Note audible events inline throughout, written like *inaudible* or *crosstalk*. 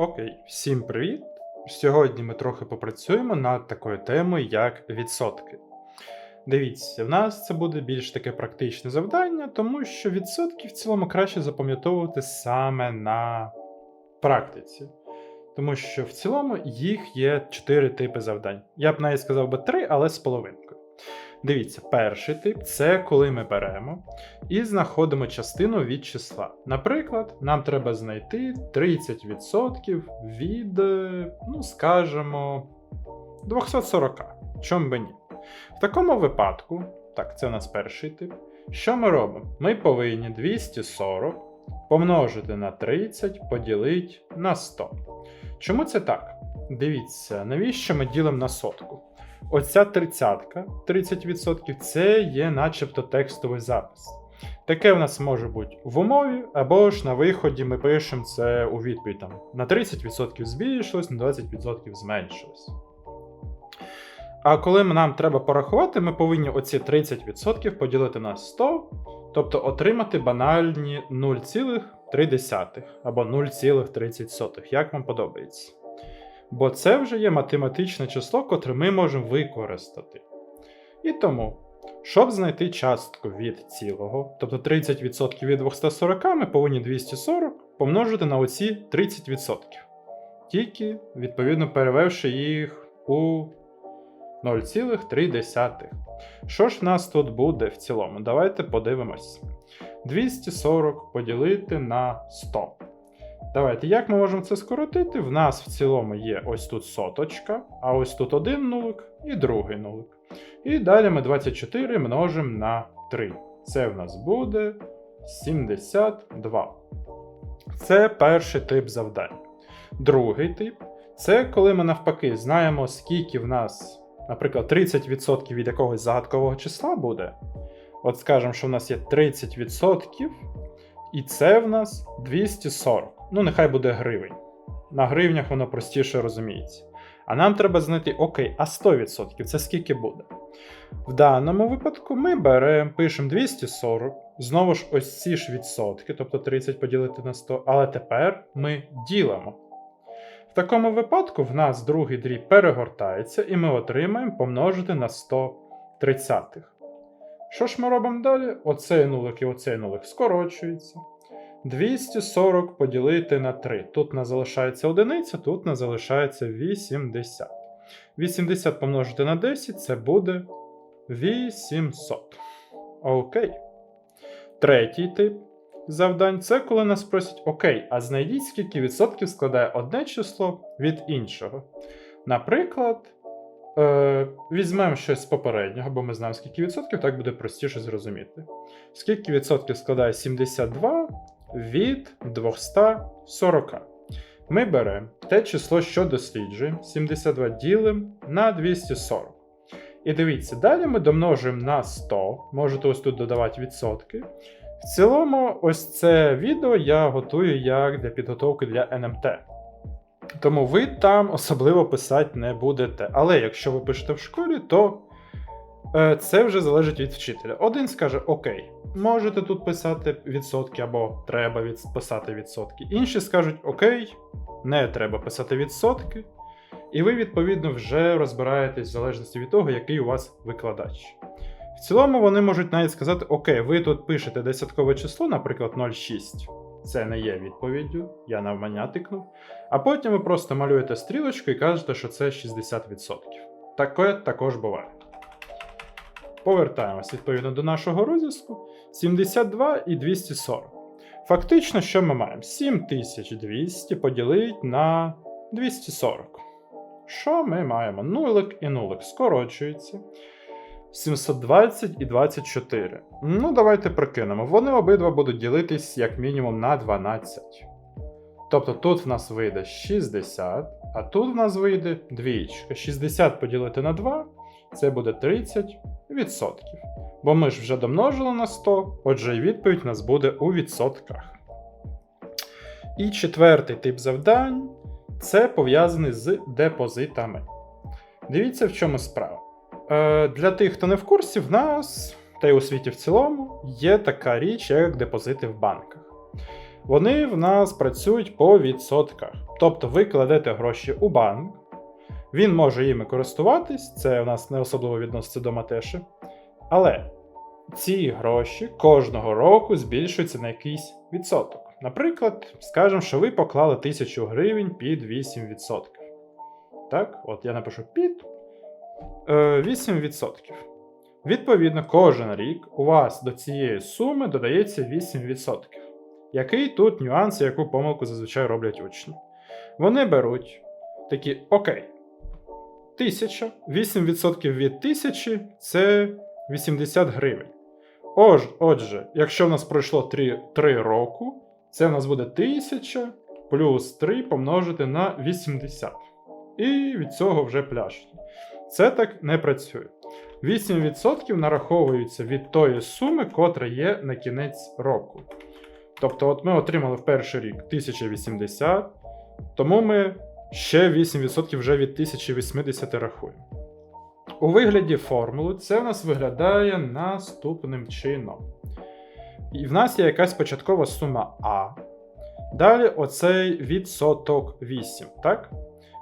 Окей, всім привіт! Сьогодні ми трохи попрацюємо над такою темою, як відсотки. Дивіться, в нас це буде більш таке практичне завдання, тому що відсотки в цілому краще запам'ятовувати саме на практиці. Тому що в цілому їх є чотири типи завдань. Я б навіть сказав би три, але з половинкою. Дивіться, перший тип це коли ми беремо і знаходимо частину від числа. Наприклад, нам треба знайти 30% від, е, ну скажімо, 240. Чом би ні? В такому випадку, так, це у нас перший тип. Що ми робимо? Ми повинні 240 помножити на 30, поділити на 100. Чому це так? Дивіться, навіщо ми ділимо на сотку? Оця тридцятка, 30% це є начебто текстовий запис. Таке в нас може бути в умові, або ж на виході ми пишемо це у відповідь там на 30% збільшилось, на 20% зменшилось. А коли нам треба порахувати, ми повинні оці 30% поділити на 100, тобто отримати банальні 0,3 або 0,30, як вам подобається. Бо це вже є математичне число, котре ми можемо використати. І тому, щоб знайти частку від цілого, тобто 30% від 240, ми повинні 240 помножити на оці 30%. Тільки, відповідно, перевевши їх у 0,3. Що ж в нас тут буде в цілому? Давайте подивимось. 240 поділити на 100. Давайте, як ми можемо це скоротити? В нас в цілому є ось тут соточка, а ось тут один нулик і другий нулик. І далі ми 24 множимо на 3. Це в нас буде 72. Це перший тип завдань. Другий тип це коли ми навпаки знаємо, скільки в нас, наприклад, 30% від якогось загадкового числа буде. От скажемо, що в нас є 30%, і це в нас 240. Ну, нехай буде гривень. На гривнях воно простіше розуміється. А нам треба знайти, окей, а 100% це скільки буде? В даному випадку ми беремо, пишемо 240, знову ж ось ці ж відсотки, тобто 30 поділити на 100, але тепер ми ділимо. В такому випадку в нас другий дріб перегортається, і ми отримаємо помножити на 100 тридцятих. Що ж ми робимо далі? Оцей нулик і оцей нулик скорочується. 240 поділити на 3. Тут нас залишається одиниця, тут нас залишається 80. 80 помножити на 10 це буде 800. Окей. Третій тип завдань це коли нас просять: Окей, а знайдіть, скільки відсотків складає одне число від іншого. Наприклад, е, візьмемо щось з попереднього, бо ми знаємо, скільки відсотків, так буде простіше зрозуміти. Скільки відсотків складає 72 від 240. Ми беремо те число, що досліджуємо, 72 ділимо на 240. І дивіться, далі ми домножуємо на 100, можете ось тут додавати відсотки. В цілому, ось це відео я готую як для підготовки для НМТ. Тому ви там особливо писати не будете. Але якщо ви пишете в школі, то е, це вже залежить від вчителя. Один скаже: Окей, можете тут писати відсотки, або треба писати відсотки. Інші скажуть: Окей, не треба писати відсотки. І ви, відповідно, вже розбираєтесь в залежності від того, який у вас викладач. В цілому вони можуть навіть сказати: Окей, ви тут пишете десяткове число, наприклад, 0,6. Це не є відповіддю, я навмання тикнув. А потім ви просто малюєте стрілочку і кажете, що це 60%. Таке також буває. Повертаємось відповідно до нашого розв'язку. 72 і 240. Фактично, що ми маємо? 7200 поділити на 240. Що ми маємо? Нулик і нулик скорочується. 720 і 24. Ну, давайте прикинемо. Вони обидва будуть ділитись як мінімум на 12. Тобто тут в нас вийде 60, а тут в нас вийде двічка. 60 поділити на 2 це буде 30%. Бо ми ж вже домножили на 100, отже, і відповідь у нас буде у відсотках. І четвертий тип завдань це пов'язаний з депозитами. Дивіться, в чому справа. Е, Для тих, хто не в курсі, в нас, та й у світі в цілому, є така річ, як депозити в банках. Вони в нас працюють по відсотках. Тобто ви кладете гроші у банк, він може їми користуватись, це у нас не особливо відноситься до матеші. Але ці гроші кожного року збільшуються на якийсь відсоток. Наприклад, скажемо, що ви поклали 1000 гривень під 8%. Так, от я напишу під е, 8%. Відповідно, кожен рік у вас до цієї суми додається 8%. Який тут нюанс, яку помилку зазвичай роблять учні? Вони беруть такі: Окей, 1000, 8% від 1000 це 80 гривень. Ож, отже, якщо в нас пройшло 3, 3 року, це в нас буде 1000 плюс 3 помножити на 80. І від цього вже пляшні. Це так не працює. 8% нараховуються від тої суми, котра є на кінець року. Тобто, от ми отримали в перший рік 1080, тому ми ще 8% вже від 1080 рахуємо. У вигляді формули це в нас виглядає наступним чином. І в нас є якась початкова сума А. Далі оцей відсоток 8, так?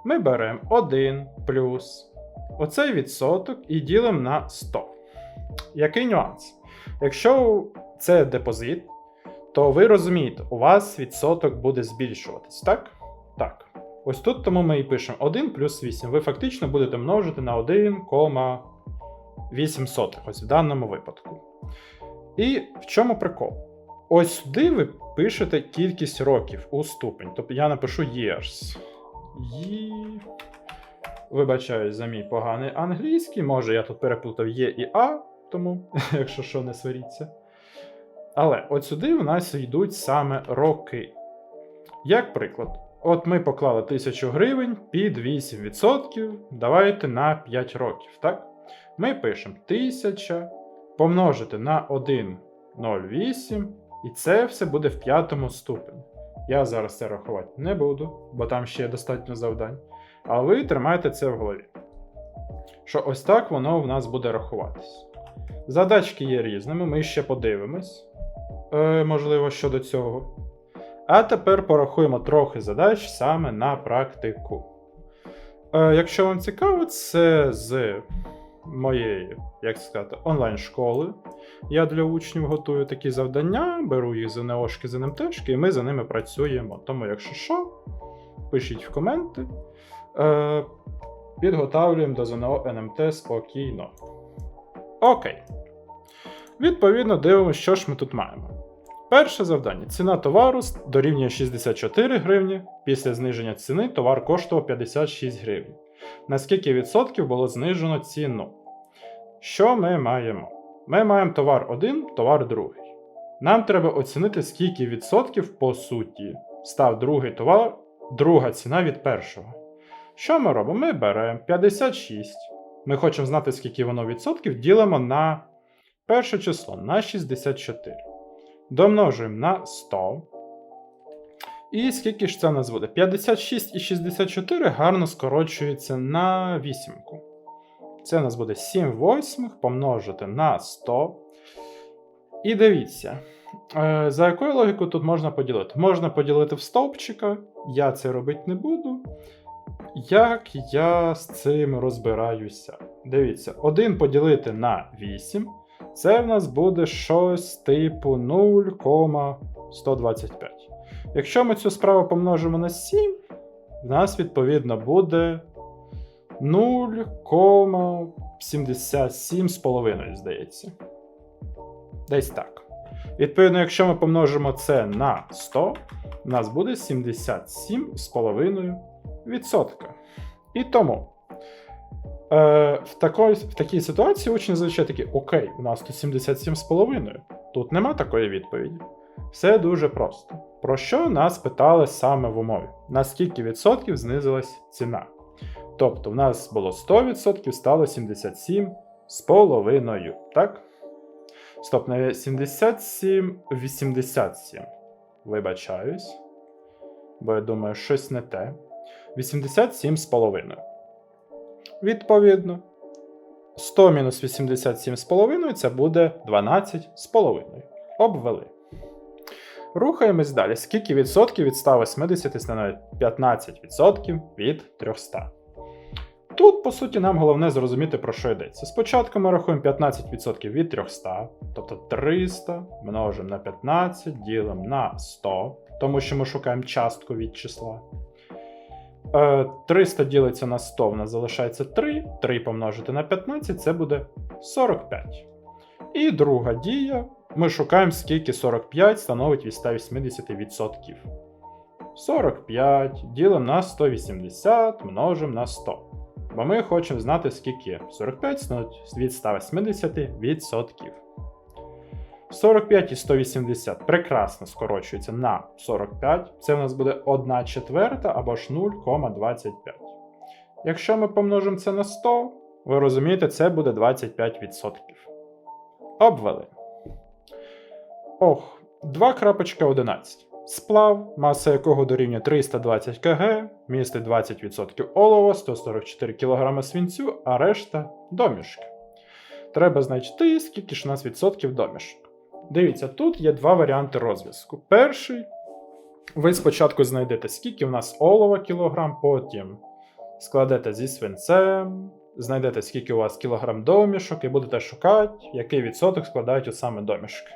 Ми беремо 1 плюс оцей відсоток і ділимо на 100. Який нюанс? Якщо це депозит, то ви розумієте, у вас відсоток буде збільшуватись, так? Так. Ось тут тому ми і пишемо 1 плюс 8. Ви фактично будете множити на 1,8 ось в даному випадку. І в чому прикол? Ось сюди ви пишете кількість років у ступень. Тобто я напишу years. Є... Вибачаюсь за мій поганий англійський. Може, я тут переплутав Є і А, тому, *laughs* якщо що, не сваріться. Але от сюди в нас йдуть саме роки. Як приклад, от ми поклали 1000 гривень під 8%. Давайте на 5 років. так? Ми пишемо 1000 помножити на 1,08, і це все буде в п'ятому ступені. Я зараз це рахувати не буду, бо там ще достатньо завдань. А ви тримайте це в голові. Що ось так воно в нас буде рахуватись. Задачки є різними, ми ще подивимось. Е, Можливо, щодо цього. А тепер порахуємо трохи задач саме на практику. Е, Якщо вам цікаво, це з моєї, як сказати, онлайн-школи. Я для учнів готую такі завдання, беру їх з НОшки, з НМТшки, і ми за ними працюємо. Тому, якщо що, пишіть в коменти. Е, Підготавлюємо до ЗНО НМТ спокійно. Окей. Відповідно, дивимося, що ж ми тут маємо. Перше завдання: ціна товару дорівнює 64 гривні. Після зниження ціни товар коштував 56 гривень. На скільки відсотків було знижено ціну? Що ми маємо? Ми маємо товар 1, товар другий. Нам треба оцінити, скільки відсотків по суті став другий товар, друга ціна від першого. Що ми робимо? Ми беремо 56. Ми хочемо знати, скільки воно відсотків, ділимо на перше число на 64. Домножуємо на 100. І скільки ж це у нас буде? 56 і 64 гарно скорочується на вісімку. Це у нас буде 7 восьмих помножити на 100. І дивіться, е, за якою логікою тут можна поділити? Можна поділити в стовпчика, я це робити не буду. Як я з цим розбираюся? Дивіться, 1 поділити на 8. Це в нас буде щось типу 0,125. Якщо ми цю справу помножимо на 7, в нас відповідно буде 0,77,5, здається. Десь так. Відповідно, якщо ми помножимо це на 100, у нас буде 77,5%. І тому. Е, в, такої, в такій ситуації учні зазвичай такі: Окей, у нас тут 77,5. Тут нема такої відповіді. Все дуже просто. Про що нас питали саме в умові? На скільки відсотків знизилась ціна? Тобто, в нас було 100%, стало 77,5. Так? Стоп, не 77, 87. Вибачаюсь. Бо я думаю, щось не те. 87,5. Відповідно. 100 мінус 87,5 це буде 12,5. Обвели. Рухаємось далі. Скільки відсотків від 180 становить 15% від 300? Тут, по суті, нам головне зрозуміти, про що йдеться. Спочатку ми рахуємо 15% від 300, тобто 300 множимо на 15, ділимо на 100, тому що ми шукаємо частку від числа. Е, 300 ділиться на 100, в нас залишається 3. 3 помножити на 15 це буде 45. І друга дія. Ми шукаємо, скільки 45 становить від 180%. 45 ділимо на 180, множимо на 100. Бо ми хочемо знати, скільки 45 становить від 180%. 45 і 180 прекрасно скорочується на 45. Це у нас буде 1 четверта або ж 0,25. Якщо ми помножимо це на 100, ви розумієте, це буде 25%. Обвели. Ох, 2.11. Сплав, маса якого дорівнює 320 кг, містить 20% олова, 144 кг свинцю, а решта домішки. Треба знайти, скільки ж у нас відсотків домішок. Дивіться, тут є два варіанти розв'язку. Перший, ви спочатку знайдете, скільки в нас олова кілограм, потім складете зі свинцем, знайдете, скільки у вас кілограм домішок, і будете шукати, який відсоток складають саме домішки.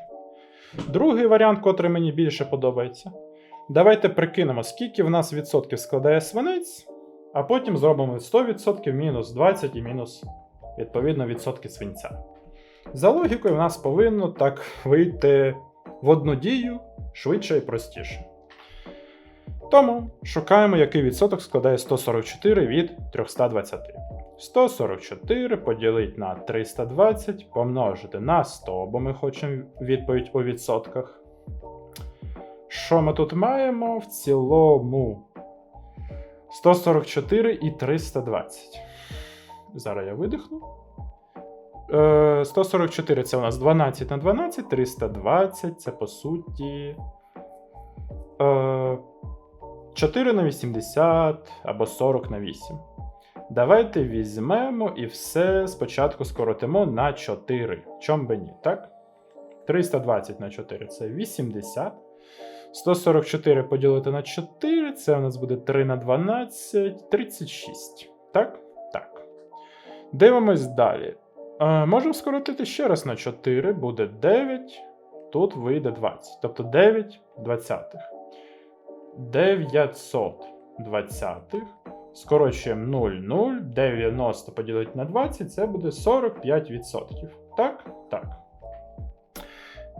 Другий варіант, котрий мені більше подобається. Давайте прикинемо, скільки в нас відсотків складає свинець, а потім зробимо 100% мінус 20 і мінус, відповідно, відсотки свинця. За логікою, в нас повинно так вийти в одну дію швидше і простіше. Тому шукаємо, який відсоток складає 144 від 320. 144 поділити на 320, помножити на 100, бо ми хочемо відповідь у відсотках. Що ми тут маємо? В цілому 144 і 320. Зараз я видихну. Е, 144 це у нас 12 на 12, 320 це по суті. Е, 4 на 80 або 40 на 8. Давайте візьмемо і все спочатку скоротимо на 4. Чом би ні, так? 320 на 4 це 80. 144 поділити на 4, це у нас буде 3 на 12, 36. Так? Так. Дивимось далі. Е, можемо скоротити ще раз на 4, буде 9. Тут вийде 20. Тобто 9 двадцятих. 900 двадцятих. Скорочуємо 0, 0, 90 поділити на 20, це буде 45%. Так? Так.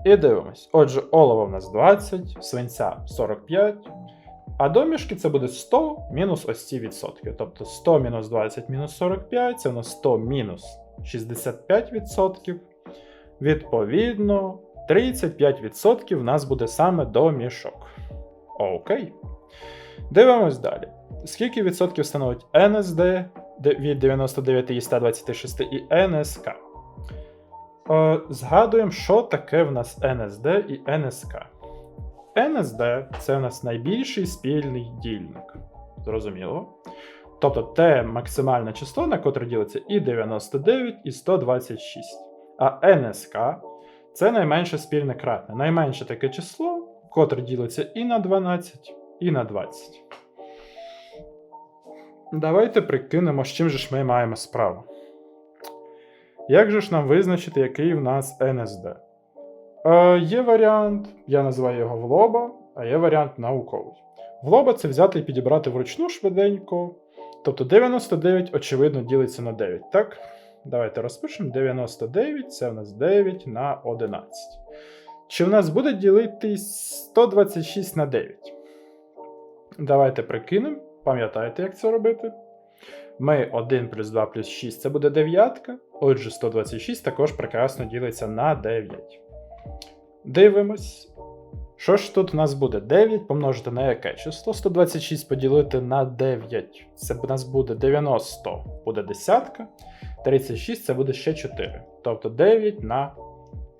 І дивимось. Отже, олова в нас 20, свинця 45. А домішки це буде 100 мінус ось ці відсотки. Тобто 100 мінус 20 мінус 45, це у нас 100 мінус 65%. Відповідно, 35% в нас буде саме домішок. Окей. Дивимось далі. Скільки відсотків становить НСД від 99 і 126 і НСК? Е, згадуємо, що таке в нас НСД і НСК. НСД це у нас найбільший спільний дільник. Зрозуміло? Тобто те максимальне число, на котре ділиться і 99, і 126. А НСК це найменше спільне кратне. Найменше таке число, котре ділиться і на 12, і на 20. Давайте прикинемо, з чим же ж ми маємо справу. Як же ж нам визначити, який в нас НСД? Е, Є варіант, я називаю його влоба, а є варіант науковий. Влоба це взяти і підібрати вручну швиденько. Тобто 99, очевидно, ділиться на 9, так? Давайте розпишемо 99, це в нас 9 на 11. Чи в нас буде ділитись 126 на 9? Давайте прикинемо. Пам'ятаєте, як це робити? Ми 1 плюс 2 плюс 6 це буде 9. Отже, 126 також прекрасно ділиться на 9. Дивимось. Що ж тут у нас буде? 9 помножити на яке число? 126 поділити на 9. Це в нас буде 90, буде десятка. 36 це буде ще 4. Тобто 9 на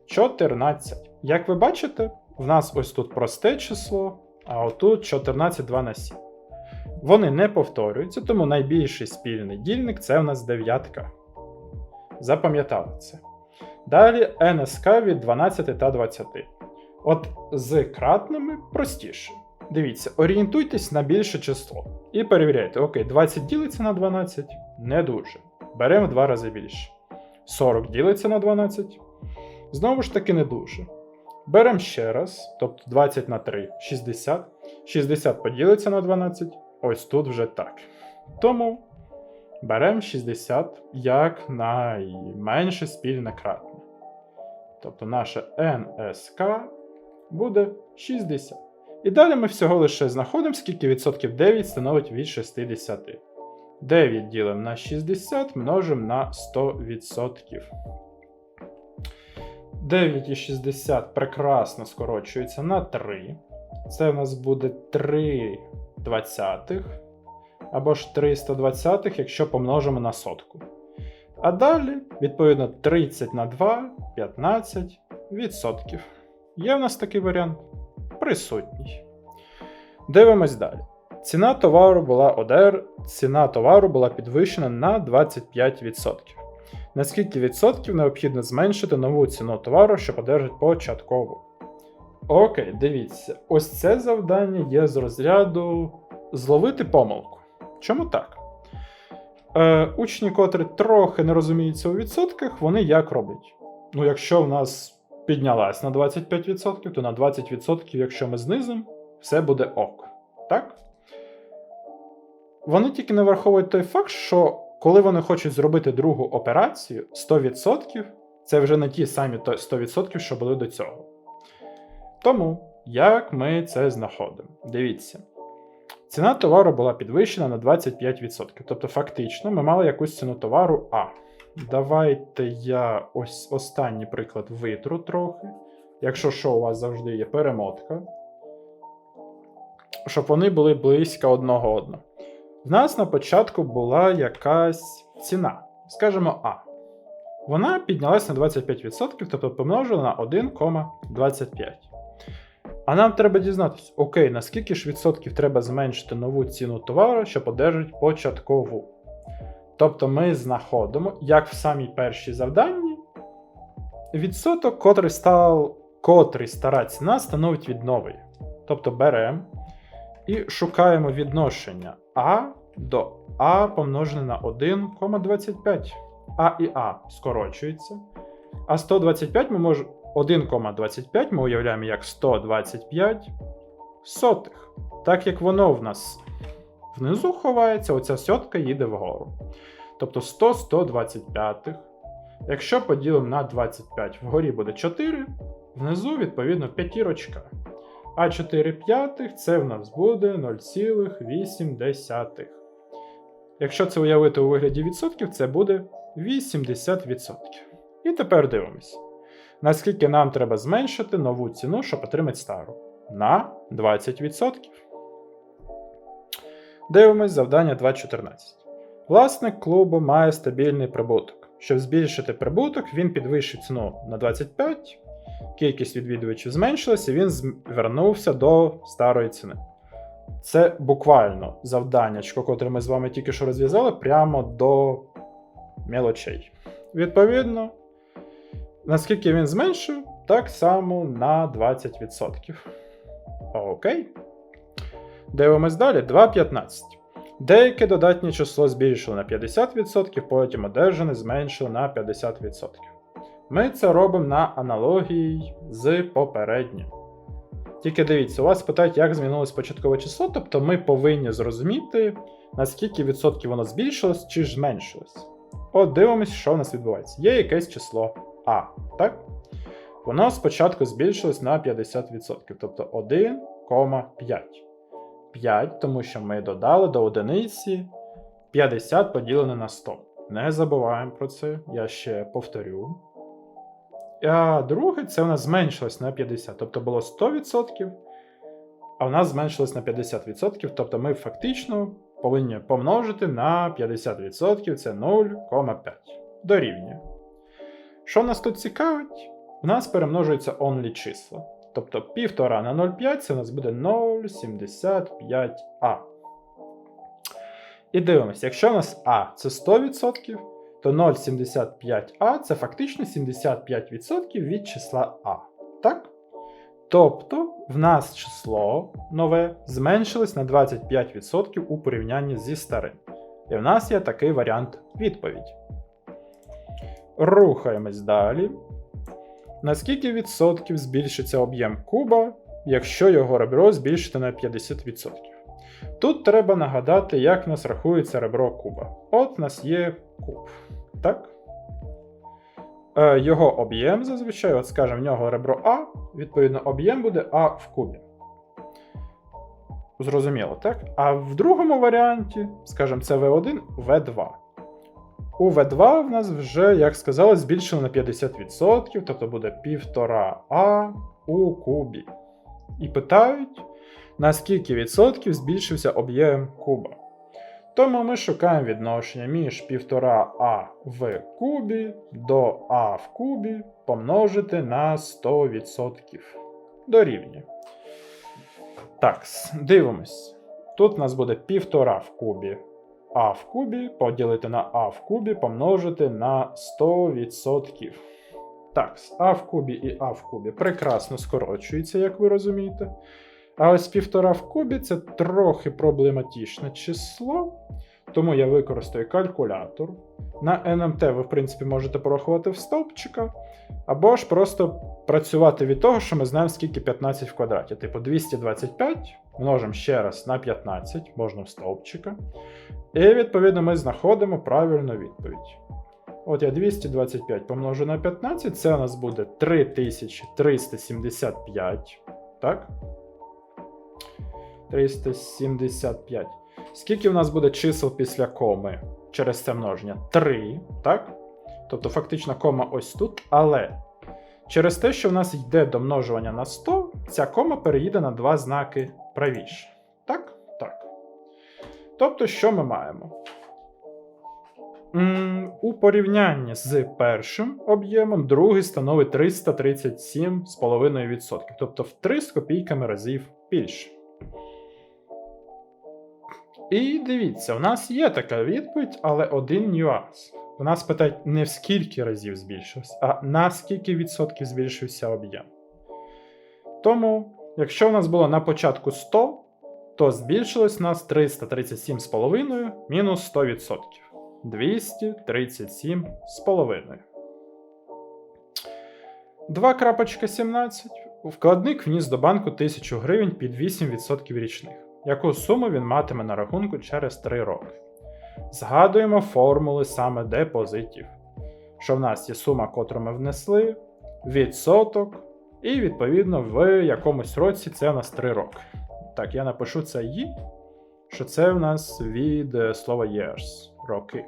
14. Як ви бачите, в нас ось тут просте число, а отут 14 2 на 7. Вони не повторюються, тому найбільший спільний дільник це в нас дев'ятка. Запам'ятали це. Далі НСК від 12 та 20. От з кратними простіше. Дивіться, орієнтуйтесь на більше число. І перевіряйте, окей, 20 ділиться на 12? Не дуже. Беремо в два рази більше. 40 ділиться на 12. Знову ж таки, не дуже. Беремо ще раз, тобто 20 на 3 60. 60 поділиться на 12. Ось тут вже так. Тому беремо 60 як найменше спільне кратне. Тобто наше НСК буде 60. І далі ми всього лише знаходимо, скільки відсотків 9 становить від 60. 9 ділимо на 60 множимо на 100%. 9,60 прекрасно скорочується на 3. Це в нас буде 3 двадцятих. Або ж 3 120, якщо помножимо на сотку. А далі, відповідно, 30 на 2, 15 відсотків. Є в нас такий варіант? Присутній. Дивимось далі. Ціна товару була ОДР, ціна товару була підвищена на 25%. На скільки відсотків необхідно зменшити нову ціну товару, щоб одержати початкову? Окей, дивіться, ось це завдання є з розряду зловити помилку. Чому так? Е, Учні, котрі трохи не розуміються у відсотках, вони як роблять? Ну, якщо в нас піднялась на 25%, то на 20%, якщо ми знизимо, все буде ок. Так? Вони тільки не враховують той факт, що коли вони хочуть зробити другу операцію, 100% це вже не ті самі 100%, що були до цього. Тому, як ми це знаходимо? Дивіться. Ціна товару була підвищена на 25%. Тобто, фактично, ми мали якусь ціну товару А. Давайте я ось останній приклад витру трохи. Якщо що, у вас завжди є перемотка. Щоб вони були близько одного одного. В нас на початку була якась ціна, скажімо А. Вона піднялась на 25%, тобто помножила на 1,25. А нам треба дізнатися, окей, наскільки ж відсотків треба зменшити нову ціну товару, щоб одержати початкову. Тобто ми знаходимо, як в самій першій завданні, відсоток, котрий, став, котрий стара ціна становить від нової. Тобто беремо і шукаємо відношення А до А помножене на 1,25. А і А скорочується. А 125 ми можемо. 1,25 ми уявляємо як 125 сотих. Так як воно в нас внизу ховається, оця сотка їде вгору. Тобто 100 125. Якщо поділимо на 25, вгорі буде 4, внизу, відповідно, п'ятірочка. А 4 п'ятих це в нас буде 0,8. Якщо це уявити у вигляді відсотків, це буде 80%. І тепер дивимось. Наскільки нам треба зменшити нову ціну, щоб отримати стару? На 20%. Дивимось завдання 2.14. Власник клубу має стабільний прибуток. Щоб збільшити прибуток, він підвищив ціну на 25, кількість відвідувачів зменшилася, і він звернувся до старої ціни. Це буквально завдання, котре ми з вами тільки що розв'язали, прямо до мелочей. Відповідно, наскільки він зменшив, так само на 20%. Окей. Дивимось далі. 2,15. Деяке додатнє число збільшили на 50%, потім одержане зменшили на 50%. Ми це робимо на аналогії з попереднім. Тільки дивіться, у вас питають, як змінилось початкове число, тобто ми повинні зрозуміти, наскільки відсотків воно збільшилось чи ж зменшилось. От дивимось, що у нас відбувається. Є якесь число А, так? Воно спочатку збільшилось на 50%, тобто 1,5. 5, тому що ми додали до одиниці 50 поділене на 100. Не забуваємо про це, я ще повторю. А друге, це у нас зменшилось на 50. Тобто було 100%, а в нас зменшилось на 50%. Тобто ми фактично повинні помножити на 50%, це 0,5. Дорівнює. Що нас тут цікавить? У нас перемножуються only числа. Тобто 1,5 на 0,5 це у нас буде 0,75А. І дивимося, якщо у нас А це 100%, то 0,75А це фактично 75% від числа А. Так? Тобто в нас число нове зменшилось на 25% у порівнянні зі старим. І в нас є такий варіант відповідь. Рухаємось далі. На скільки відсотків збільшиться об'єм куба, якщо його ребро збільшити на 50%? Тут треба нагадати, як в нас рахується ребро куба. От в нас є куб. Так? Е, його об'єм зазвичай, от скажемо, в нього ребро А, відповідно, об'єм буде А в кубі. Зрозуміло, так? А в другому варіанті, скажімо, це V1, V2. У V2 в нас вже, як сказали, збільшено на 50%, тобто буде 1,5А у кубі. І питають, на скільки відсотків збільшився об'єм куба. Тому ми шукаємо відношення між 1,5а в кубі до а в кубі помножити на 100% дорівнює. Так, дивимось. Тут у нас буде 1,5 в кубі а в кубі поділити на а в кубі помножити на 100%. Так, а в кубі і а в кубі прекрасно скорочується, як ви розумієте. А ось півтора в кубі це трохи проблематичне число, тому я використаю калькулятор. На НМТ ви, в принципі, можете порахувати в стовпчика, або ж просто працювати від того, що ми знаємо, скільки 15 в квадраті. Типу 225 множимо ще раз на 15, можна в стовпчика. І відповідно ми знаходимо правильну відповідь. От я 225 помножу на 15, це у нас буде 3375. Так? 375. Скільки в нас буде чисел після коми через це множення? 3, так? Тобто, фактично, кома ось тут. Але через те, що в нас йде домножування на 100, ця кома переїде на два знаки правіше. Так? Так. Тобто, що ми маємо? У порівнянні з першим об'ємом, другий становить 337,5%. Тобто в 3 з копійками разів більше. І дивіться, у нас є така відповідь, але один нюанс. У нас питають не в скільки разів збільшився, а на скільки відсотків збільшився об'єм. Тому, якщо у нас було на початку 100, то збільшилось у нас 337,5 мінус 100%. 237,5. 2.17. Вкладник вніс до банку 1000 гривень під 8% річних. Яку суму він матиме на рахунку через 3 роки? Згадуємо формули саме депозитів. Що в нас є сума, котру ми внесли, відсоток, і відповідно в якомусь році це у нас 3 роки. Так, я напишу це «і», що це в нас від е, слова years роки.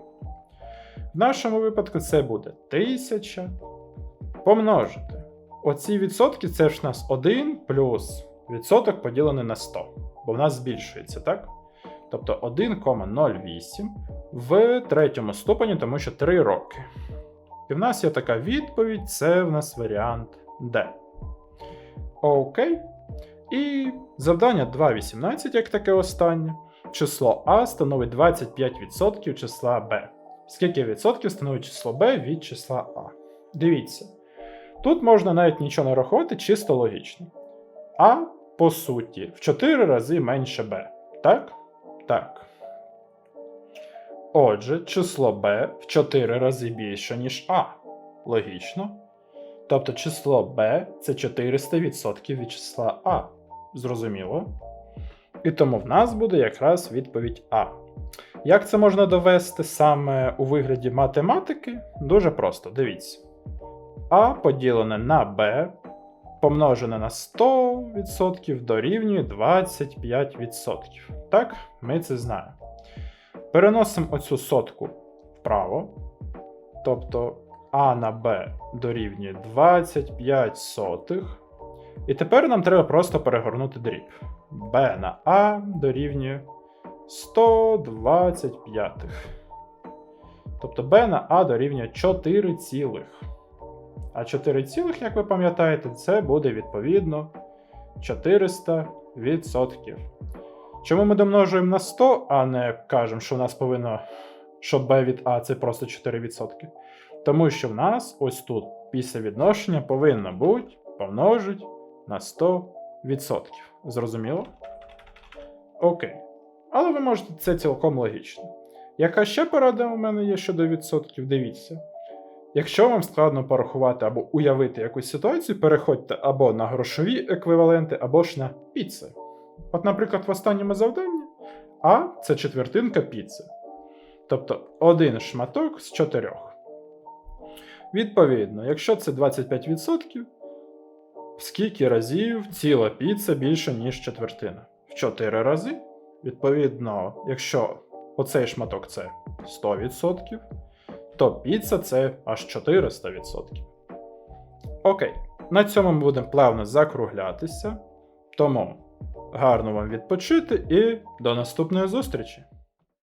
В нашому випадку це буде 1000 помножити. Оці відсотки це ж у нас 1 плюс відсоток поділений на 100, бо в нас збільшується, так? Тобто 1,08 в третьому ступені, тому що 3 роки. І в нас є така відповідь: це в нас варіант D. Окей. І завдання 2,18, як таке останнє. Число А становить 25% числа Б. Скільки відсотків становить число Б від числа А? Дивіться. Тут можна навіть нічого не рахувати, чисто логічно. А, по суті, в 4 рази менше Б. Так? Так. Отже, число b в 4 рази більше, ніж А. Логічно. Тобто число b це 400% від числа А. Зрозуміло. І тому в нас буде якраз відповідь А. Як це можна довести саме у вигляді математики? Дуже просто, дивіться. А поділене на b помножене на 100% дорівнює 25%. Так, ми це знаємо. Переносимо оцю сотку вправо. Тобто А на Б дорівнює 25 сотих. І тепер нам треба просто перегорнути дріб. Б на А дорівнює 125. Тобто Б на А дорівнює 4 цілих. А 4 цілих, як ви пам'ятаєте, це буде відповідно 400 відсотків. Чому ми домножуємо на 100, а не кажемо, що в нас повинно, що b від А це просто 4%? Тому що в нас ось тут після відношення повинно бути помножить на 100%. Зрозуміло? Окей. Але ви можете це цілком логічно. Яка ще порада у мене є щодо відсотків? Дивіться. Якщо вам складно порахувати або уявити якусь ситуацію, переходьте або на грошові еквіваленти, або ж на піци. От, наприклад, в останньому завданні А це четвертинка піци. Тобто один шматок з чотирьох. Відповідно, якщо це 25%, скільки разів ціла піца більше, ніж четвертина? В 4 рази. Відповідно, якщо оцей шматок це 100%, то піца це аж 400%. Окей, на цьому ми будемо плавно закруглятися. Тому гарно вам відпочити і до наступної зустрічі!